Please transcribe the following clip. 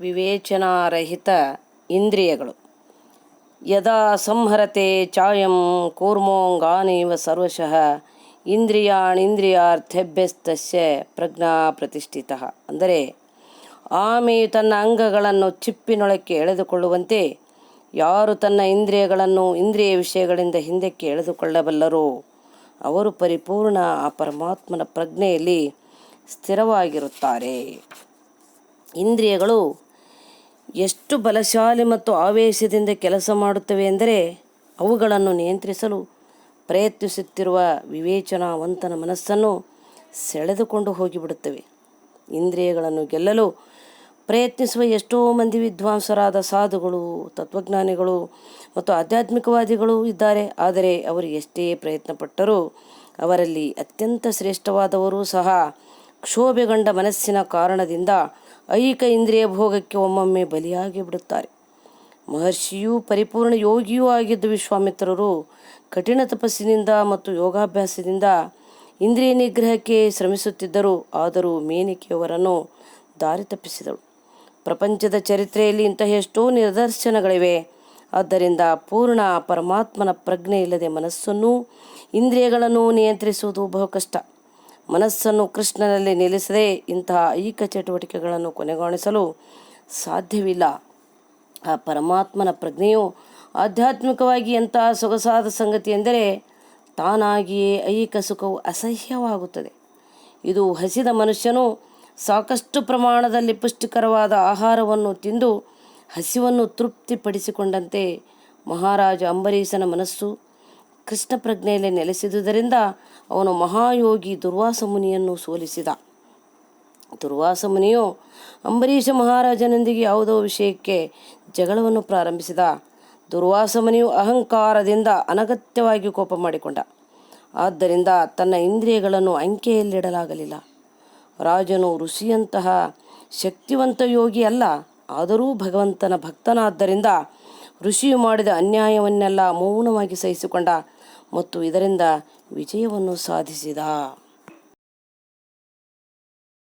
ವಿವೇಚನಾರಹಿತ ಇಂದ್ರಿಯಗಳು. ಯದಾ ಸಂಹರತೆ ಚಾಯಂ ಕೂರ್ಮೋಂಗಾನೇವ ಸರ್ವಶಃ ಇಂದ್ರಿಯಾಣಿಂದ್ರಿಯಾರ್ಥೆಭ್ಯಸ್ತಸ್ಯ ಪ್ರಜ್ಞಾ ಪ್ರತಿಷ್ಠಿತ. ಅಂದರೆ ಆಮೆಯು ತನ್ನ ಅಂಗಗಳನ್ನು ಚಿಪ್ಪಿನೊಳಕ್ಕೆ ಎಳೆದುಕೊಳ್ಳುವಂತೆ ಯಾರು ತನ್ನ ಇಂದ್ರಿಯಗಳನ್ನು ಇಂದ್ರಿಯ ವಿಷಯಗಳಿಂದ ಹಿಂದಕ್ಕೆ ಎಳೆದುಕೊಳ್ಳಬಲ್ಲರೋ ಅವರು ಪರಿಪೂರ್ಣ ಆ ಪರಮಾತ್ಮನ ಪ್ರಜ್ಞೆಯಲ್ಲಿ ಸ್ಥಿರವಾಗಿರುತ್ತಾರೆ. ಇಂದ್ರಿಯಗಳು ಎಷ್ಟು ಬಲಶಾಲಿ ಮತ್ತು ಆವೇಶದಿಂದ ಕೆಲಸ ಮಾಡುತ್ತವೆ ಎಂದರೆ ಅವುಗಳನ್ನು ನಿಯಂತ್ರಿಸಲು ಪ್ರಯತ್ನಿಸುತ್ತಿರುವ ವಿವೇಚನಾವಂತನ ಮನಸ್ಸನ್ನು ಸೆಳೆದುಕೊಂಡು ಹೋಗಿಬಿಡುತ್ತವೆ. ಇಂದ್ರಿಯಗಳನ್ನು ಗೆಲ್ಲಲು ಪ್ರಯತ್ನಿಸುವ ಎಷ್ಟೋ ಮಂದಿ ವಿದ್ವಾಂಸರಾದ ಸಾಧುಗಳು, ತತ್ವಜ್ಞಾನಿಗಳು ಮತ್ತು ಆಧ್ಯಾತ್ಮಿಕವಾದಿಗಳು ಇದ್ದಾರೆ. ಆದರೆ ಅವರು ಎಷ್ಟೇ ಪ್ರಯತ್ನಪಟ್ಟರೂ ಅವರಲ್ಲಿ ಅತ್ಯಂತ ಶ್ರೇಷ್ಠವಾದವರು ಸಹ ಕ್ಷೋಭೆಗೊಂಡ ಮನಸ್ಸಿನ ಕಾರಣದಿಂದ ಐಕ ಇಂದ್ರಿಯ ಭೋಗಕ್ಕೆ ಒಮ್ಮೊಮ್ಮೆ ಬಲಿಯಾಗಿ ಬಿಡುತ್ತಾರೆ. ಮಹರ್ಷಿಯೂ ಪರಿಪೂರ್ಣ ಯೋಗಿಯೂ ಆಗಿದ್ದ ವಿಶ್ವಾಮಿತ್ರರು ಕಠಿಣ ತಪಸ್ಸಿನಿಂದ ಮತ್ತು ಯೋಗಾಭ್ಯಾಸದಿಂದ ಇಂದ್ರಿಯ ನಿಗ್ರಹಕ್ಕೆ ಶ್ರಮಿಸುತ್ತಿದ್ದರು. ಆದರೂ ಮೇನಿಕೆಯವರನ್ನು ದಾರಿ ತಪ್ಪಿಸಿದಳು. ಪ್ರಪಂಚದ ಚರಿತ್ರೆಯಲ್ಲಿ ಇಂತಹ ಎಷ್ಟೋ ನಿದರ್ಶನಗಳಿವೆ. ಆದ್ದರಿಂದ ಪೂರ್ಣ ಪರಮಾತ್ಮನ ಪ್ರಜ್ಞೆ ಇಲ್ಲದೆ ಮನಸ್ಸನ್ನು ಇಂದ್ರಿಯಗಳನ್ನು ನಿಯಂತ್ರಿಸುವುದು ಬಹು ಕಷ್ಟ. ಮನಸ್ಸನ್ನು ಕೃಷ್ಣನಲ್ಲಿ ನಿಲ್ಲಿಸದೆ ಇಂತಹ ಐಕ ಚಟುವಟಿಕೆಗಳನ್ನು ಕೊನೆಗಾಣಿಸಲು ಸಾಧ್ಯವಿಲ್ಲ. ಆ ಪರಮಾತ್ಮನ ಪ್ರಜ್ಞೆಯು ಆಧ್ಯಾತ್ಮಿಕವಾಗಿ ಎಂತಹ ಸೊಗಸಾದ ಸಂಗತಿ ಎಂದರೆ ತಾನಾಗಿಯೇ ಐಕ ಸುಖವು ಅಸಹ್ಯವಾಗುತ್ತದೆ. ಇದು ಹಸಿದ ಮನುಷ್ಯನು ಸಾಕಷ್ಟು ಪ್ರಮಾಣದಲ್ಲಿ ಪುಷ್ಟಿಕರವಾದ ಆಹಾರವನ್ನು ತಿಂದು ಹಸಿವನ್ನು ತೃಪ್ತಿಪಡಿಸಿಕೊಂಡಂತೆ ಮಹಾರಾಜ ಅಂಬರೀಷನ ಮನಸ್ಸು ಕೃಷ್ಣ ಪ್ರಜ್ಞೆಯಲ್ಲಿ ನೆಲೆಸಿದುದರಿಂದ ಅವನು ಮಹಾಯೋಗಿ ದುರ್ವಾಸ ಮುನಿಯನ್ನು ಸೋಲಿಸಿದ. ದುರ್ವಾಸ ಮುನಿಯು ಅಂಬರೀಷ ಮಹಾರಾಜನೊಂದಿಗೆ ಯಾವುದೋ ವಿಷಯಕ್ಕೆ ಜಗಳವನ್ನು ಪ್ರಾರಂಭಿಸಿದ. ದುರ್ವಾಸ ಮುನಿಯು ಅಹಂಕಾರದಿಂದ ಅನಗತ್ಯವಾಗಿ ಕೋಪ ಮಾಡಿಕೊಂಡ. ಆದ್ದರಿಂದ ತನ್ನ ಇಂದ್ರಿಯಗಳನ್ನು ಅಂಕೆಯಲ್ಲಿಡಲಾಗಲಿಲ್ಲ. ರಾಜನು ಋಷಿಯಂತಹ ಶಕ್ತಿವಂತ ಯೋಗಿ ಅಲ್ಲ, ಆದರೂ ಭಗವಂತನ ಭಕ್ತನಾದ್ದರಿಂದ ಋಷಿಯು ಮಾಡಿದ ಅನ್ಯಾಯವನ್ನೆಲ್ಲ ಮೌನವಾಗಿ ಸಹಿಸಿಕೊಂಡ. ಮತ್ತು ಇದರಿಂದ ವಿಜಯವನ್ನು ಸಾಧಿಸಿದ.